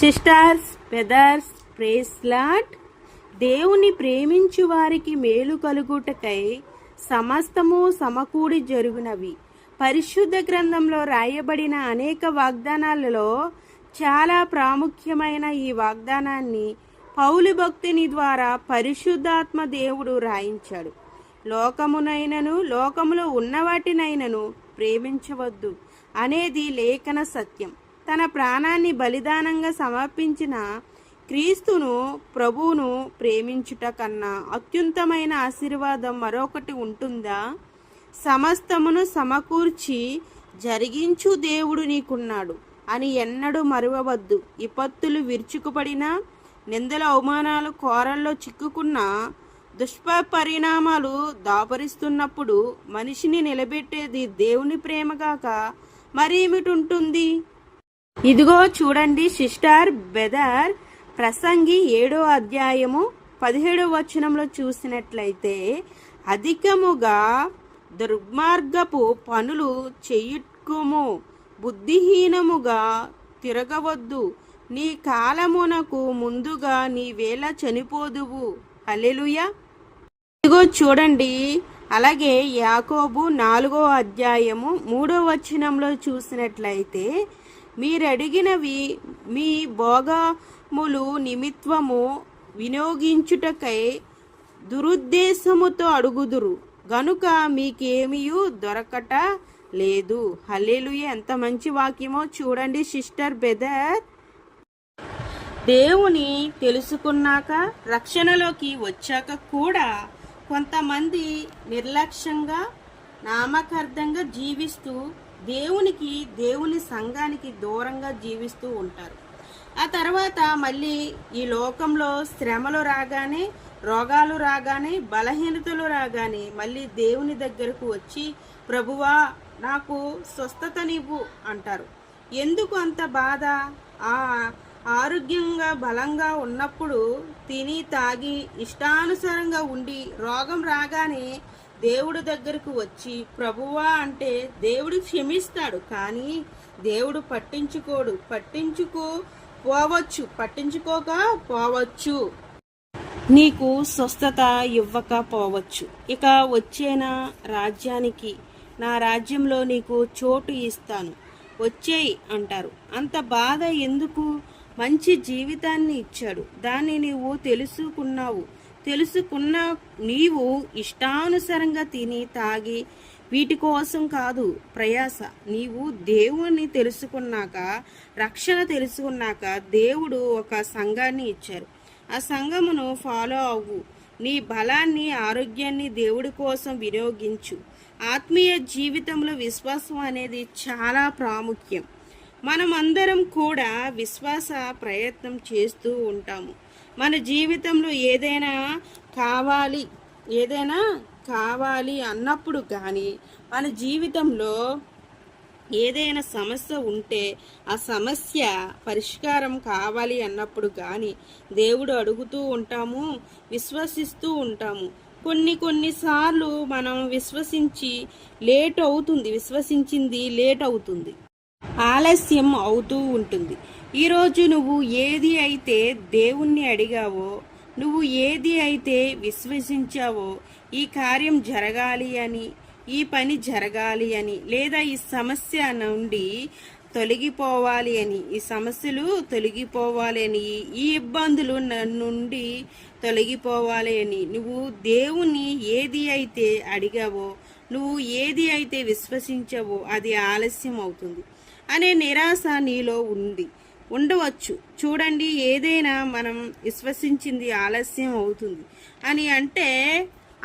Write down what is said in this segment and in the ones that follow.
Sisters brothers praise lot దేవుని ప్రేమించు వారికి మేలు కలుగుటకై సమస్తము సమకూడి జరుగునవి. పరిశుద్ధ గ్రంథంలో రాయబడిన అనేక వాగ్దానాలలో చాలా ప్రాముఖ్యమైన ఈ వాగ్దానాన్ని పౌలు భక్తుని ద్వారా పరిశుద్ధాత్మ దేవుడు రాయించాడు. లోకమునైనను లోకములో ఉన్నవాటినైనను ప్రేమించవద్దు అనేది లేఖన సత్యం. తన ప్రాణాన్ని బలిదానంగా సమర్పించిన క్రీస్తును ప్రభువును ప్రేమించుట కన్నా అత్యుత్తమైన ఆశీర్వాదం మరొకటి ఉంటుందా? సమస్తమును సమకూర్చి జరిగించు దేవుడు నీకున్నాడు అని ఎన్నడూ మరువవద్దు. విపత్తులు విరుచుకుపడినా నిందల అవమానాలు కోరల్లో చిక్కుకున్న దుష్పరిణామాలు దాపరిస్తున్నప్పుడు మనిషిని నిలబెట్టేది దేవుని ప్రేమగాక మరేమిటుంటుంది ఇదిగో చూడండి సిస్టర్ బెదర్ ప్రసంగి ఏడో అధ్యాయము పదిహేడో వచనంలో చూసినట్లయితే అధికముగా దుర్మార్గపు పనులు చేయుకుము బుద్ధిహీనముగా తిరగవద్దు. నీ కాలమునకు ముందుగా నీ వేళ చనిపోదువు. అల్లెలుయ ఇదిగో చూడండి అలాగే యాకోబు నాలుగో అధ్యాయము మూడో వచనంలో చూసినట్లయితే మీరడిగినవి మీ భోగములు నిమిత్వము వినియోగించుటకై దురుద్దేశముతో అడుగుదురు. గనుక మీకేమీయూ దొరకట లేదు. హల్లేలుయ. ఎంత మంచి వాక్యమో చూడండి సిస్టర్ బెదర్. దేవుని తెలుసుకున్నాక రక్షణలోకి వచ్చాక కూడా కొంతమంది నిర్లక్ష్యంగా నామకార్థంగా జీవిస్తూ దేవునికి దేవుని సంఘానికి దూరంగా జీవిస్తూ ఉంటారు. ఆ తర్వాత మళ్ళీ ఈ లోకంలో శ్రమలు రాగానే రోగాలు రాగానే బలహీనతలు రాగానే మళ్ళీ దేవుని దగ్గరకు వచ్చి ప్రభువా నాకు స్వస్థతనివ్వు అంటారు. ఎందుకు అంత బాధ? ఆ ఆరోగ్యంగా బలంగా ఉన్నప్పుడు తిని తాగి ఇష్టానుసారంగా ఉండి రోగం రాగానే దేవుడు దగ్గరకు వచ్చి ప్రభువా అంటే దేవుడు క్షమిస్తాడు కానీ దేవుడు పట్టించుకోడు. పట్టించుకో పోవచ్చు. పట్టించుకోక పోవచ్చు. నీకు స్వస్థత ఇవ్వకపోవచ్చు ఇక వచ్చేన రాజ్యానికి? నా రాజ్యంలో నీకు చోటు ఇస్తాను. వచ్చేయి అంటారు. అంత బాధ ఎందుకు? మంచి జీవితాన్ని ఇచ్చాడు. దాన్ని నీవు తెలుసుకున్నావు. తెలుసుకున్న నీవు ఇష్టానుసారంగా తిని తాగి వీటి కోసం కాదు ప్రయాస. నీవు దేవుణ్ణి తెలుసుకున్నాక రక్షణ తెలుసుకున్నాక దేవుడు ఒక సంఘాన్ని ఇచ్చారు. ఆ సంఘమును ఫాలో అవ్వు. నీ బలాన్ని ఆరోగ్యాన్ని దేవుడి కోసం వినియోగించు. ఆత్మీయ జీవితంలో విశ్వాసం అనేది చాలా ప్రాముఖ్యం. మనమందరం కూడా విశ్వాస ప్రయత్నం చేస్తూ ఉంటాము. మన జీవితంలో ఏదైనా కావాలి ఏదైనా కావాలి అన్నప్పుడు కానీ మన జీవితంలో ఏదైనా సమస్య ఉంటే ఆ సమస్య పరిష్కారం కావాలి అన్నప్పుడు కానీ దేవుడు అడుగుతూ ఉంటాము విశ్వసిస్తూ ఉంటాము. కొన్ని కొన్నిసార్లు మనం విశ్వసించి లేట్ అవుతుంది విశ్వసించింది లేట్ అవుతుంది. ఆలస్యం అవుతూ ఉంటుంది. ఈరోజు నువ్వు ఏది అయితే దేవుణ్ణి అడిగావో నువ్వు ఏది అయితే విశ్వసించావో ఈ కార్యం జరగాలి అని ఈ పని జరగాలి అని లేదా ఈ సమస్య నుండి తొలగిపోవాలి అని ఈ సమస్యలు తొలగిపోవాలి అని ఈ ఇబ్బందులు నుండి తొలగిపోవాలి అని నువ్వు దేవుని ఏది అయితే అడిగావో నువ్వు ఏది అయితే విశ్వసించవో అది ఆలస్యం అవుతుంది. అనే నిరాశ నీలో ఉంది. ఉండవచ్చు. చూడండి ఏదైనా మనం విశ్వసించింది ఆలస్యం అవుతుంది అని అంటే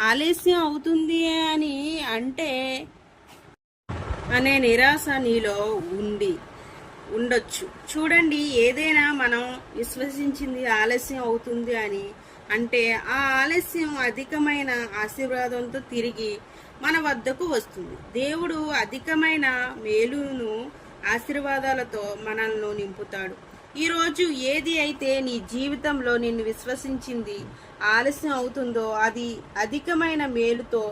ఆలస్యం అవుతుంది అని అంటే అనే నిరాశ నీలో ఉంది ఉండొచ్చు. చూడండి ఏదైనా మనం విశ్వసించింది ఆలస్యం అవుతుంది అని అంటే ఆ ఆలస్యం అధికమైన ఆశీర్వాదంతో తిరిగి మన వద్దకు వస్తుంది. దేవుడు అధికమైన మేలును ఆశీర్వాదాలతో మనల్ని నింపుతాడు. ఈరోజు ఏది అయితే నీ జీవితంలో నిన్ను విశ్వసించింది ఆలస్యం అవుతుందో అది అధికమైన మేలుతో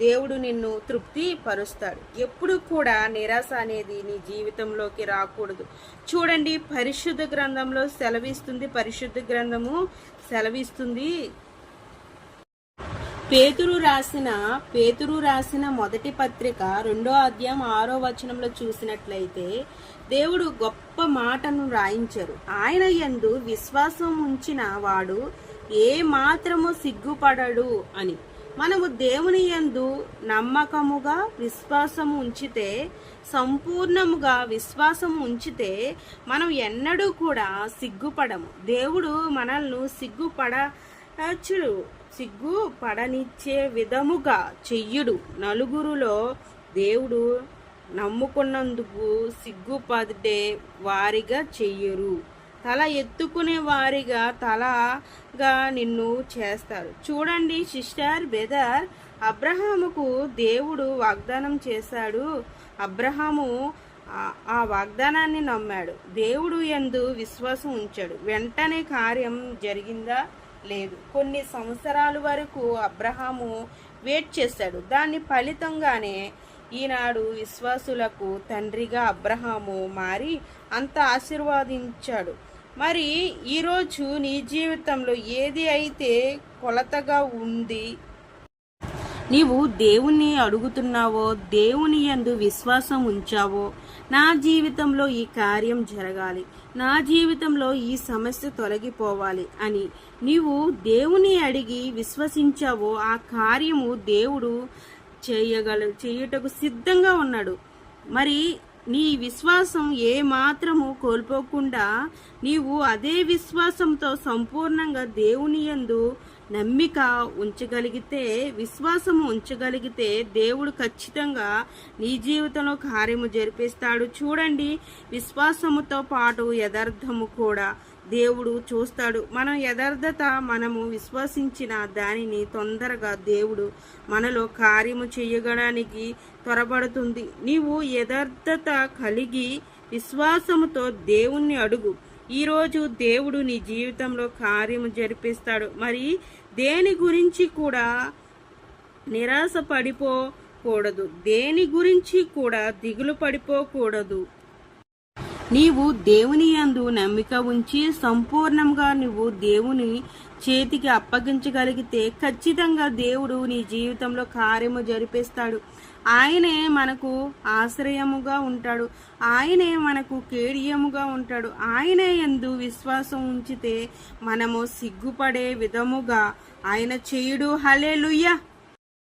దేవుడు నిన్ను తృప్తి పరుస్తాడు ఎప్పుడు కూడా నిరాశ అనేది నీ జీవితంలోకి రాకూడదు. చూడండి పరిశుద్ధ గ్రంథంలో సెలవిస్తుంది పరిశుద్ధ గ్రంథము సెలవిస్తుంది. పేతురు రాసిన పేతురు రాసిన మొదటి పత్రిక రెండో అధ్యాయం ఆరో వచనంలో చూసినట్లయితే దేవుడు గొప్ప మాటను రాయించారు. ఆయన యందు విశ్వాసం ఉంచిన వాడు ఏ మాత్రము సిగ్గుపడడు అని. మనము దేవుని యందు నమ్మకముగా విశ్వాసము ఉంచితే సంపూర్ణముగా విశ్వాసం ఉంచితే మనం ఎన్నడూ కూడా సిగ్గుపడము. దేవుడు మనల్ని సిగ్గుపడచుడు సిగ్గు పడనిచ్చే విధముగా చెయ్యుడు. నలుగురులో దేవుడు నమ్ముకున్నందుకు సిగ్గుపడే వారిగా చెయ్యరు. తల ఎత్తుకునే వారిగా తలగా నిన్ను చేస్తారు. చూడండి సిస్టర్ బెదర్ అబ్రహాముకు దేవుడు వాగ్దానం చేశాడు. అబ్రహాము ఆ- వాగ్దానాన్ని నమ్మాడు. దేవుడు ఎందు విశ్వాసం ఉంచాడు. వెంటనే కార్యం జరిగిందా? లేదు. కొన్ని సంవత్సరాల వరకు అబ్రహాము వెయిట్ చేశాడు దాని ఫలితంగానే ఈనాడు విశ్వాసులకు తండ్రిగా అబ్రహాము మారి అంత ఆశీర్వాదించాడు. మరి ఈరోజు నీ జీవితంలో ఏది అయితే కొలతగా ఉంది నీవు దేవుణ్ణి అడుగుతున్నావో దేవుని యందు విశ్వాసం ఉంచావో నా జీవితంలో ఈ కార్యం జరగాలి నా జీవితంలో ఈ సమస్య తొలగిపోవాలి అని నీవు దేవుని అడిగి విశ్వసించావో ఆ కార్యము దేవుడు చేయగల చేయుటకు సిద్ధంగా ఉన్నాడు. మరి నీ విశ్వాసం ఏ మాత్రము కోల్పోకుండా నీవు అదే విశ్వాసంతో సంపూర్ణంగా దేవుని యందు నమ్మిక ఉంచగలిగితే విశ్వాసము ఉంచగలిగితే దేవుడు ఖచ్చితంగా నీ జీవితంలో కార్యము జరిపిస్తాడు. చూడండి విశ్వాసముతో పాటు యథార్థము కూడా దేవుడు చూస్తాడు. మనం యథార్థత మనము విశ్వసించిన దానిని తొందరగా దేవుడు మనలో కార్యము చేయగడానికి త్వరపడుతుంది. నీవు యథార్థత కలిగి విశ్వాసముతో దేవుణ్ణి అడుగు. ఈరోజు దేవుడు నీ జీవితంలో కార్యము జరిపిస్తాడు. మరి దేని గురించి కూడా నిరాశ పడిపోకూడదు దేని గురించి కూడా దిగులు పడిపోకూడదు. నీవు దేవుని యందు నమ్మిక ఉంచి సంపూర్ణంగా నువ్వు దేవుని చేతికి అప్పగించగలిగితే ఖచ్చితంగా దేవుడు నీ జీవితంలో కార్యము జరిపేస్తాడు. ఆయనే మనకు ఆశ్రయముగా ఉంటాడు. ఆయనే మనకు కేడియముగా ఉంటాడు. ఆయనే ఎందు విశ్వాసం ఉంచితే మనము సిగ్గుపడే విధముగా ఆయన చేయుడు. హలే